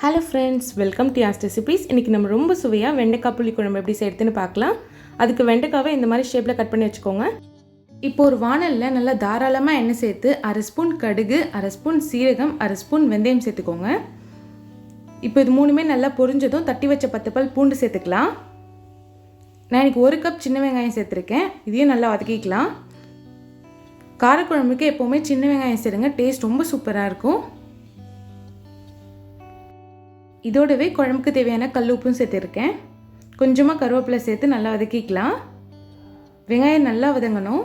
Hello friends welcome to ours recipes இன்றைக்கி நம்ம ரொம்ப சுவையாக வெண்டைக்காய் புளி குழம்பு எப்படி செய்யறதுன்னு பார்க்கலாம். அதுக்கு வெண்டைக்காவை இந்த மாதிரி ஷேப்பில் கட் பண்ணி வச்சுக்கோங்க. இப்போ ஒரு வானலில் நல்லா தாராளமாக எண்ணெய் சேர்த்து அரை ஸ்பூன் கடுகு அரை ஸ்பூன் சீரகம் அரை ஸ்பூன் வெந்தயம் சேர்த்துக்கோங்க. இப்போ இது மூணுமே நல்லா பொரிஞ்சதும் தட்டி வச்ச பத்து பல் பூண்டு சேர்த்துக்கலாம். நான் இன்றைக்கி ஒரு கப் சின்ன வெங்காயம் சேர்த்துருக்கேன். இதையும் நல்லா வதக்கிக்கலாம். காரக்குழம்புக்கு எப்போவுமே சின்ன வெங்காயம் சேருங்க டேஸ்ட் ரொம்ப சூப்பராக இருக்கும். இதோடவே குழம்புக்கு தேவையான கல் உப்பும் சேர்த்துருக்கேன். கொஞ்சமாக கருவேப்பிலை சேர்த்து நல்லா வதக்கிக்கலாம். வெங்காயம் நல்லா வதங்கணும்.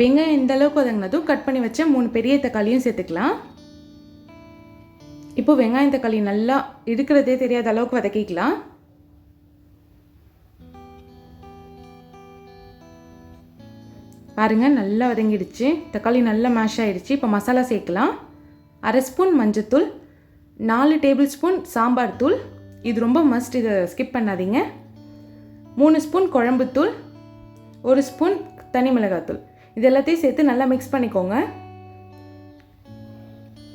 வெங்காயம் இந்த அளவுக்கு வதங்கினதும் கட் பண்ணி வச்ச மூணு பெரிய தக்காளியும் சேர்த்துக்கலாம். இப்போ வெங்காயம் தக்காளி நல்லா இருக்கிறதே தெரியாத அளவுக்கு வதக்கிக்கலாம். பாருங்கள் நல்லா வதங்கிடுச்சு. தக்காளி நல்லா மேஷ் ஆகிடுச்சு இப்போ மசாலா சேர்க்கலாம். அரை ஸ்பூன் மஞ்சத்தூள் நாலு டேபிள் ஸ்பூன் சாம்பார் தூள். இது ரொம்ப மஸ்ட் இதை ஸ்கிப் பண்ணாதீங்க. மூணு ஸ்பூன் குழம்புத்தூள் ஒரு ஸ்பூன் தனி மிளகாத்தூள் இது எல்லாத்தையும் சேர்த்து நல்லா மிக்ஸ் பண்ணிக்கோங்க.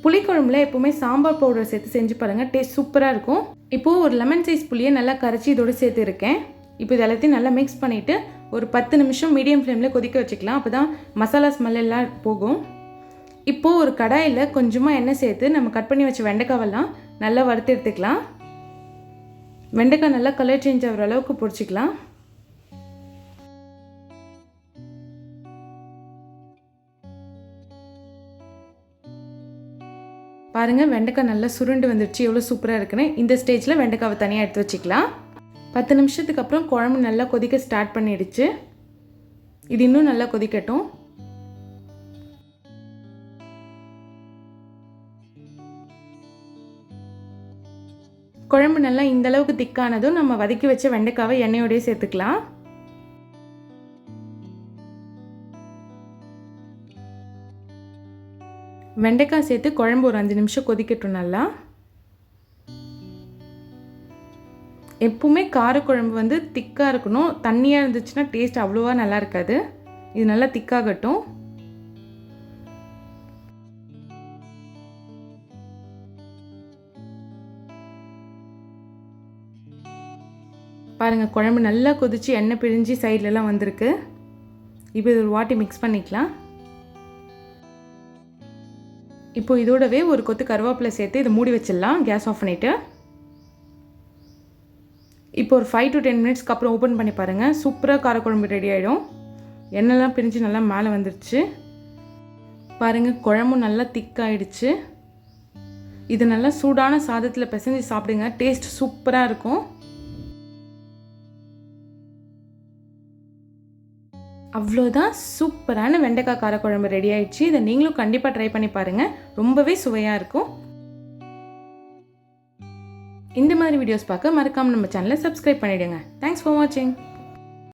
புளிக்குழம்புல எப்போவுமே சாம்பார் பவுடர் சேர்த்து செஞ்சு பாருங்கள் டேஸ்ட் சூப்பராக இருக்கும். இப்போது ஒரு லெமன் சைஸ் புளியை நல்லா கரைச்சி இதோடு சேர்த்துருக்கேன் இப்போ இது எல்லாத்தையும் நல்லா மிக்ஸ் பண்ணிவிட்டு ஒரு பத்து நிமிஷம் மீடியம் ஃப்ளேமில் கொதிக்க வச்சுக்கலாம். அப்போ தான் மசாலா ஸ்மெல் எல்லாம் போகும். இப்போது ஒரு கடாயில் கொஞ்சமாக எண்ணெய் சேர்த்து நம்ம கட் பண்ணி வச்ச வெண்டைக்காவெல்லாம் நல்லா வறுத்து எடுத்துக்கலாம். வெண்டைக்காய் நல்லா கலர் சேஞ்ச் ஆகிற அளவுக்கு பிடிச்சிக்கலாம் பாருங்கள் வெண்டைக்காய் நல்லா சுருண்டு வந்துடுச்சு எவ்வளோ சூப்பராக இருக்குன்னு. இந்த ஸ்டேஜில் வெண்டைக்காவை தனியாக எடுத்து வச்சுக்கலாம். பத்து நிமிஷத்துக்கு அப்புறம் குழம்பு நல்லா கொதிக்க ஸ்டார்ட் பண்ணிடுச்சு. இது இன்னும் நல்லா கொதிக்கட்டும். குழம்பு நல்லா இந்த அளவுக்கு திக்கானதும் நம்ம வதக்கி வச்ச வெண்டைக்காவை எண்ணெயோடய சேர்த்துக்கலாம். வெண்டைக்காய் சேர்த்து குழம்பு ஒரு அஞ்சு நிமிஷம் கொதிக்கட்டும் நல்லா. எப்பவுமே காரக்குழம்பு வந்து திக்காக இருக்கணும். தண்ணியாக இருந்துச்சுன்னா டேஸ்ட் அவ்வளோவா நல்லா இருக்காது. இது நல்லா திக்காகட்டும். பாருங்கள் குழம்பு நல்லா கொதித்து எண்ணெய் பிழிஞ்சு சைட்லலாம் வந்திருக்கு. இப்போ இது ஒரு வாட்டி மிக்ஸ் பண்ணிக்கலாம். இப்போ இதோடவே ஒரு கொத்து கருவேப்பிலை சேர்த்து இதை மூடி வச்சிடலாம். கேஸ் ஆஃப் பண்ணிவிட்டு இப்போ ஒரு ஃபைவ் டு டென் மினிட்ஸ்க்கு அப்புறம் ஓப்பன் பண்ணி பாருங்கள் சூப்பராக காரக்குழம்பு ரெடி ஆகிடும் எண்ணெய்லாம் பிரிஞ்சு நல்லா மேலே வந்துடுச்சு பாருங்கள் குழம்பும் நல்லா திக்காயிடுச்சு இது நல்லா சூடான சாதத்தில் பிசைஞ்சு சாப்பிடுங்க. டேஸ்ட் சூப்பராக இருக்கும். அவ்வளோதான் சூப்பரான வெண்டைக்காய் காரக்குழம்பு ரெடி ஆயிடுச்சு. இதை நீங்களும் கண்டிப்பாக ட்ரை பண்ணி பாருங்கள் ரொம்பவே சுவையாக இருக்கும். இந்த மாதிரி வீடியோஸ் பார்க்க மறக்காமல் நம்ம சேனலை சப்ஸ்கிரைப் பண்ணிவிடுங்க தேங்க்ஸ் ஃபார் வாட்சிங்